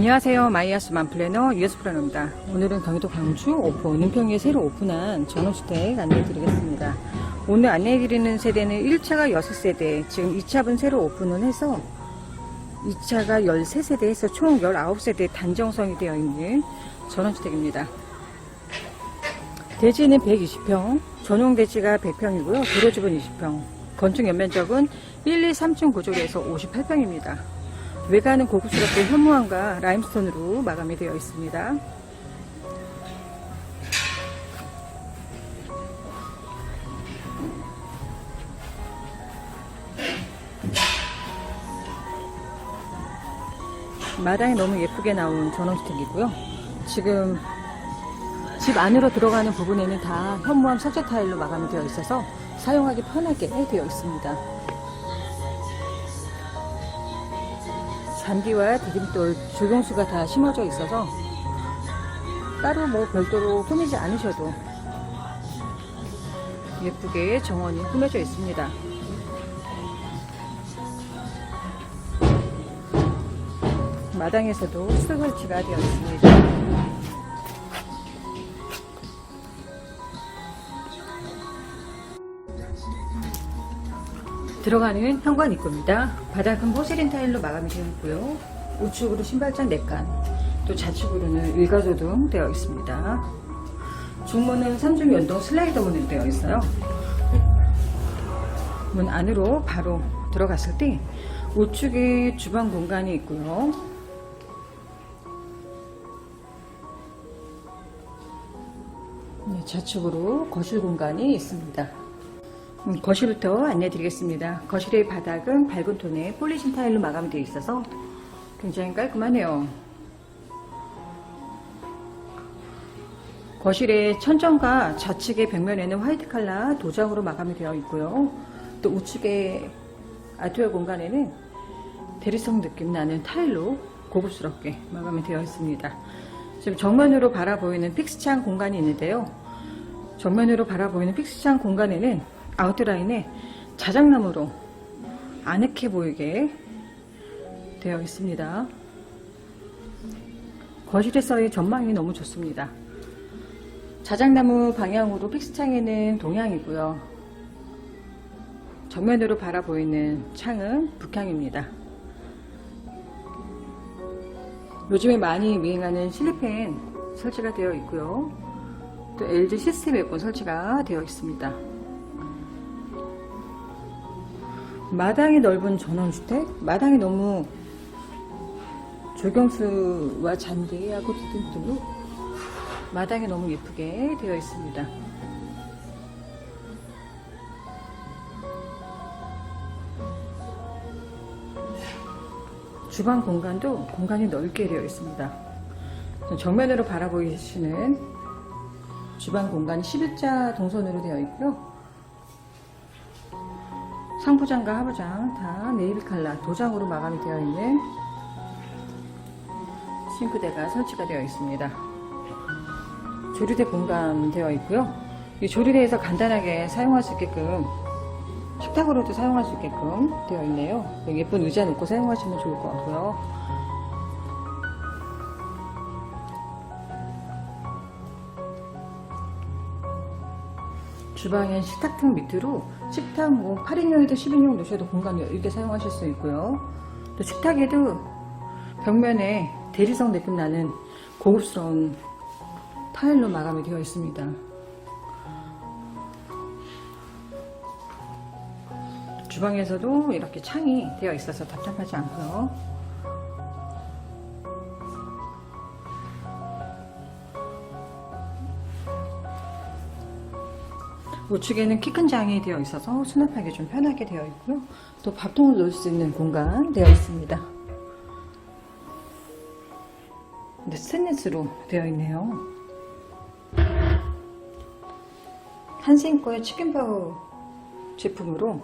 안녕하세요. 마이아스 만플래너 유에스 플래너입니다. 오늘은 경기도 광주 오포 은평에 새로 오픈한 전원주택 안내해드리겠습니다. 오늘 안내해드리는 세대는 1차가 6세대, 지금 2차분 새로 오픈을 해서 2차가 13세대에서 총 19세대 단정성이 되어 있는 전원주택입니다. 대지는 120평, 전용 대지가 100평이고요. 도로집은 20평, 건축 연면적은 1, 2, 3층 구조로해서 58평입니다. 외관은 고급스럽게 현무암과 라임스톤으로 마감이 되어 있습니다. 마당이 너무 예쁘게 나온 전원주택이고요. 지금 집 안으로 들어가는 부분에는 다 현무암 석재 타일로 마감이 되어 있어서 사용하기 편하게 되어 있습니다. 잔디와 디딤돌, 조경수가 다 심어져 있어서 따로 뭐 별도로 꾸미지 않으셔도 예쁘게 정원이 꾸며져 있습니다. 마당에서도 수설치가 되어 있습니다. 들어가는 현관 입구입니다. 바닥은 포세린 타일로 마감이 되어 있고요. 우측으로 신발장 4칸, 또 좌측으로는 일가조등 되어 있습니다. 중문은 3중 연동 슬라이더 문으로 되어 있어요. 문 안으로 바로 들어갔을 때 우측에 주방 공간이 있고요. 네, 좌측으로 거실 공간이 있습니다. 음, 거실부터 안내드리겠습니다. 거실의 바닥은 밝은 톤의 폴리신 타일로 마감이 되어 있어서 굉장히 깔끔하네요. 거실의 천정과 좌측의 벽면에는 화이트 칼라 도장으로 마감이 되어 있고요. 또 우측의 아트웨어 공간에는 대리석 느낌 나는 타일로 고급스럽게 마감이 되어 있습니다. 지금 정면으로 바라보이는 픽스창 공간이 있는데요. 정면으로 바라보이는 픽스창 공간에는 아웃라인에 자작나무로 아늑해 보이게 되어 있습니다. 거실에서의 전망이 너무 좋습니다. 자작나무 방향으로 픽스창에는 동향이고요. 정면으로 바라보이는 창은 북향입니다. 요즘에 많이 유행하는 실리펜 설치가 되어 있고요. 또 LG 시스템 에어컨 설치가 되어 있습니다. 마당이 넓은 전원주택? 마당이 너무 조경수와 잔디하고 디딤돌로 마당이 너무 예쁘게 되어 있습니다. 주방 공간도 공간이 넓게 되어 있습니다. 정면으로 바라보이시는 주방 공간이 11자 동선으로 되어 있고요. 상부장과 하부장 다 네이비 칼라 도장으로 마감이 되어 있는 싱크대가 설치가 되어 있습니다. 조리대 공간 되어 있고요. 이 조리대에서 간단하게 사용할 수 있게끔 식탁으로도 사용할 수 있게끔 되어 있네요. 예쁜 의자 놓고 사용하시면 좋을 것 같고요. 주방엔 식탁등 밑으로 식탁 뭐 8인용이든 10인용 놓으셔도 공간이 이렇게 사용하실 수 있고요. 또 식탁에도 벽면에 대리석 느낌 나는 고급스러운 타일로 마감이 되어 있습니다. 주방에서도 이렇게 창이 되어 있어서 답답하지 않고요. 우측에는 키 큰 장이 되어 있어서 수납하기 좀 편하게 되어 있고요. 또 밥통을 놓을 수 있는 공간 되어 있습니다. 근데 스테인리스로 되어 있네요. 한생거의 치킨바우 제품으로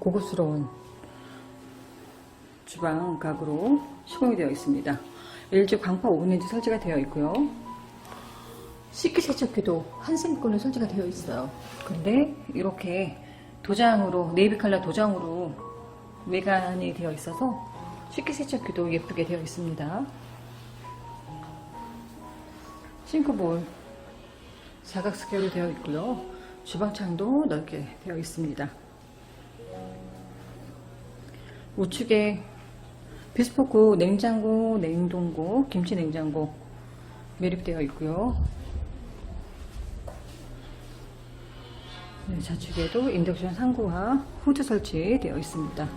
고급스러운 주방 가구로 시공이 되어 있습니다. LG 광파 오븐렌지 설치가 되어 있고요. 식기 세척기도 한생걸로 설치가 되어 있어요. 근데 이렇게 도장으로 네이비 컬러 도장으로 외관이 되어 있어서 식기 세척기도 예쁘게 되어 있습니다. 싱크볼 사각스퀘어로 되어 있고요. 주방창도 넓게 되어 있습니다. 우측에 비스포크 냉장고, 냉동고, 김치 냉장고 매립되어 있고요. 네, 좌측에도 인덕션 상구와 후드 설치되어 있습니다.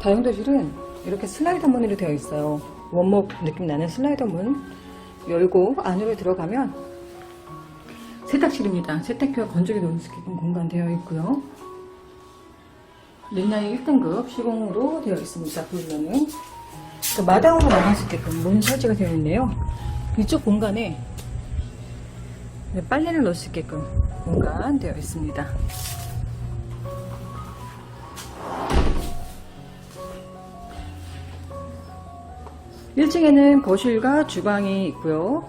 다용도실은 이렇게 슬라이더 문으로 되어 있어요. 원목 느낌 나는 슬라이더 문 열고 안으로 들어가면 세탁실입니다. 세탁기와 건조기 있는 공간 되어 있고요. 린라인 1등급 시공으로 되어 있습니다. 보시면은 또 마당으로 나갈 수 있게끔 문 설치가 되어 있네요. 이쪽 공간에 네, 빨래를 넣을 수 있게끔 공간 되어 있습니다. 일층에는 거실과 주방이 있고요.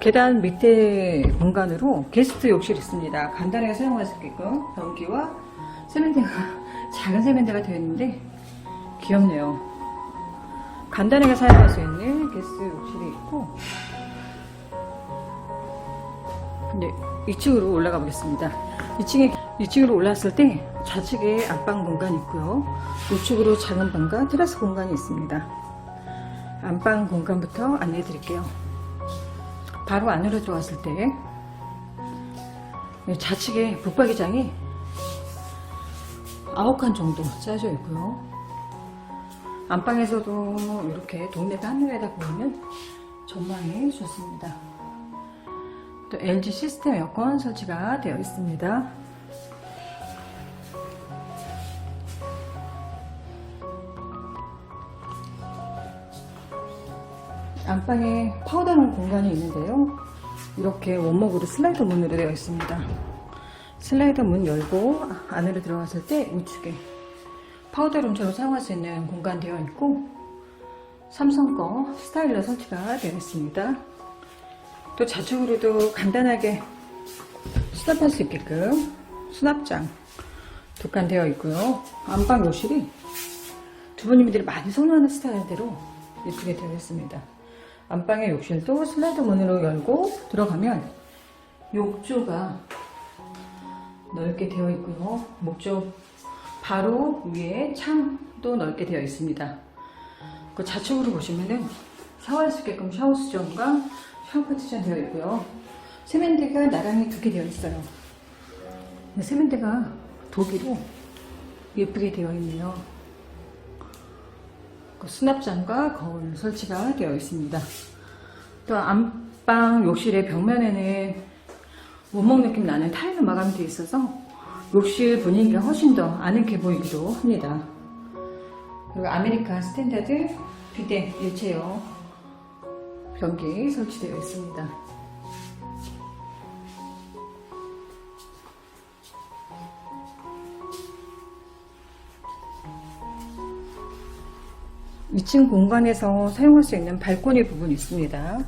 계단 밑에 공간으로 게스트 욕실이 있습니다. 간단하게 사용할 수 있게끔 변기와 세면대가 작은 세면대가 되어 있는데 귀엽네요. 간단하게 사용할 수 있는 게스트 욕실이 있고 네, 2층으로 올라가 보겠습니다. 2층에 2층으로 올랐을 때 좌측에 안방 공간이 있고요. 우측으로 작은 방과 테라스 공간이 있습니다. 안방 공간부터 안내해 드릴게요. 바로 안으로 들어왔을 때 네, 좌측에 북박이장이 9칸 정도 짜져 있고요. 안방에서도 이렇게 동네가 한눈에다 보이면 전망이 좋습니다. 또 LG 시스템 에어컨 설치가 되어 있습니다. 안방에 파우더룸 공간이 있는데요. 이렇게 원목으로 슬라이더 문으로 되어 있습니다. 슬라이더 문 열고 안으로 들어갔을 때 우측에 파우더룸처럼 사용할 수 있는 공간 되어 있고 삼성 거 스타일러 설치가 되어 있습니다. 또 좌측으로도 간단하게 수납할 수 있게끔 수납장 두 칸 되어 있고요. 안방 욕실이 두 분님들이 많이 선호하는 스타일대로 예쁘게 되어 있습니다. 안방의 욕실도 슬라이드 문으로 열고 들어가면 욕조가 넓게 되어 있고요. 목조 바로 위에 창도 넓게 되어 있습니다. 그 좌측으로 보시면은 샤워할 수 있게끔 샤워 수전과 샤워 파티션 되어 있고요. 세면대가 나란히 두 개 되어 있어요. 근데 세면대가 독일로 예쁘게 되어 있네요. 그 수납장과 거울 설치가 되어 있습니다. 또 안방 욕실의 벽면에는 원목 느낌 나는 타일로 마감이 되어 있어서 욕실 분위기가 훨씬 더 아늑해 보이기도 합니다. 그리고 아메리칸 스탠다드 비대 일체형 변기 설치되어 있습니다. 이층 공간에서 사용할 수 있는 발코니 부분이 있습니다.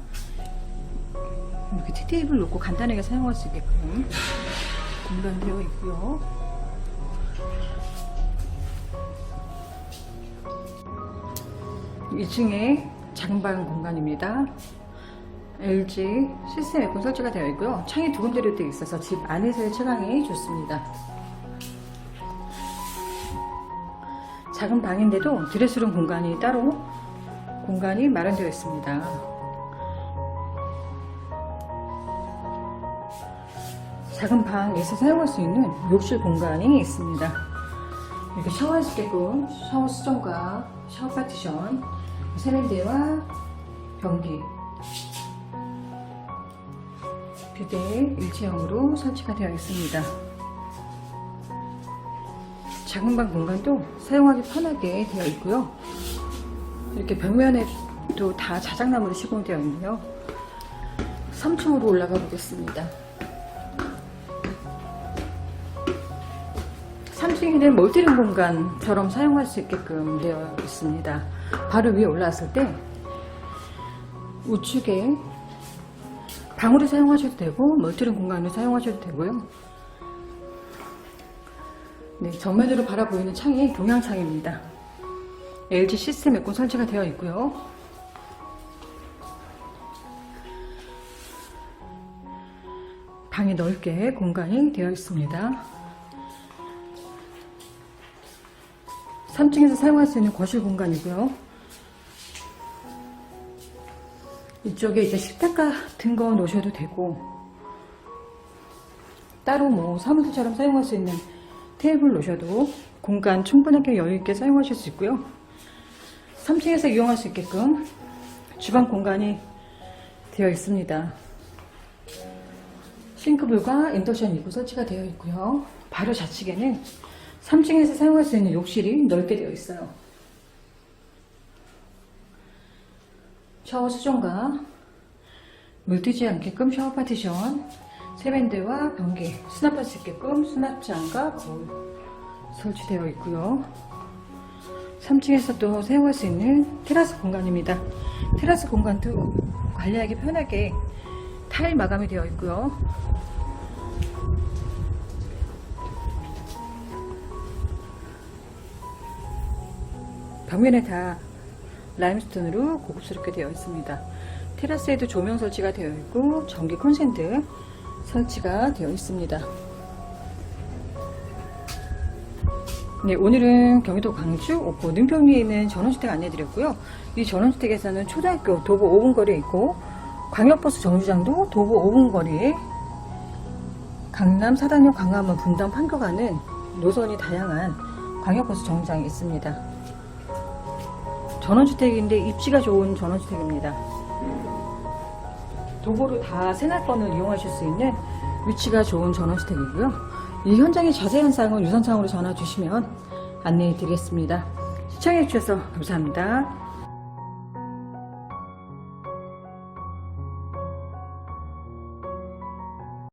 이렇게 티테이블 놓고 간단하게 사용할 수 있게끔 공간되어 있고요. 이층에 작은 방 공간입니다. LG 시스템 에어컨 설치가 되어 있고요. 창이 두 군데로 되어 있어서 집 안에서의 채광이 좋습니다. 작은 방인데도 드레스룸 공간이 따로 공간이 마련되어 있습니다. 작은 방에서 사용할 수 있는 욕실 공간이 있습니다. 이렇게 샤워할 수 있게끔 샤워 수전과 샤워 파티션, 세면대와 변기, 비대 일체형으로 설치가 되어 있습니다. 작은 방 공간도 사용하기 편하게 되어 있고요. 이렇게 벽면에도 다 자작나무로 시공되어 있네요. 3층으로 올라가 보겠습니다. 3층에는 멀티룸 공간처럼 사용할 수 있게끔 되어 있습니다. 바로 위에 올라왔을 때 우측에 방으로 사용하셔도 되고 멀티룸 공간으로 사용하셔도 되고요. 네, 정면으로 바라보이는 창이 동양창입니다. LG 시스템 에어컨 설치가 되어 있고요. 방이 넓게 공간이 되어 있습니다. 3층에서 사용할 수 있는 거실 공간이고요. 이쪽에 이제 식탁 같은 거 놓으셔도 되고, 따로 뭐 사무실처럼 사용할 수 있는 테이블 놓으셔도 공간 충분하게 여유있게 사용하실 수 있고요. 3층에서 이용할 수 있게끔 주방 공간이 되어 있습니다. 싱크볼과 인덕션 2구 설치가 되어 있고요. 바로 좌측에는 3층에서 사용할 수 있는 욕실이 넓게 되어 있어요. 샤워 수전과 물 튀지 않게끔 샤워 파티션, 세면대와 변기, 수납할 수 있게끔 수납장과 거울 설치되어 있고요. 3층에서 또 사용할 수 있는 테라스 공간입니다. 테라스 공간도 관리하기 편하게 타일 마감이 되어 있고요. 벽면에 다 라임스톤으로 고급스럽게 되어 있습니다. 테라스에도 조명 설치가 되어 있고 전기 콘센트 설치가 되어 있습니다. 네, 오늘은 경기도 광주 옥포 능평리에 있는 전원주택 안내드렸고요. 이 전원주택에서는 초등학교 도보 5분 거리에 있고 광역버스 정류장도 도보 5분 거리에 강남 사당역 강화문 분당 판교 가는 노선이 다양한 광역버스 정류장이 있습니다. 전원주택인데 입지가 좋은 전원주택입니다. 도보로 다 세나건을 이용하실 수 있는 위치가 좋은 전원주택이고요. 이 현장의 자세한 사항은 유선창으로 전화 주시면 안내해 드리겠습니다. 시청해 주셔서 감사합니다.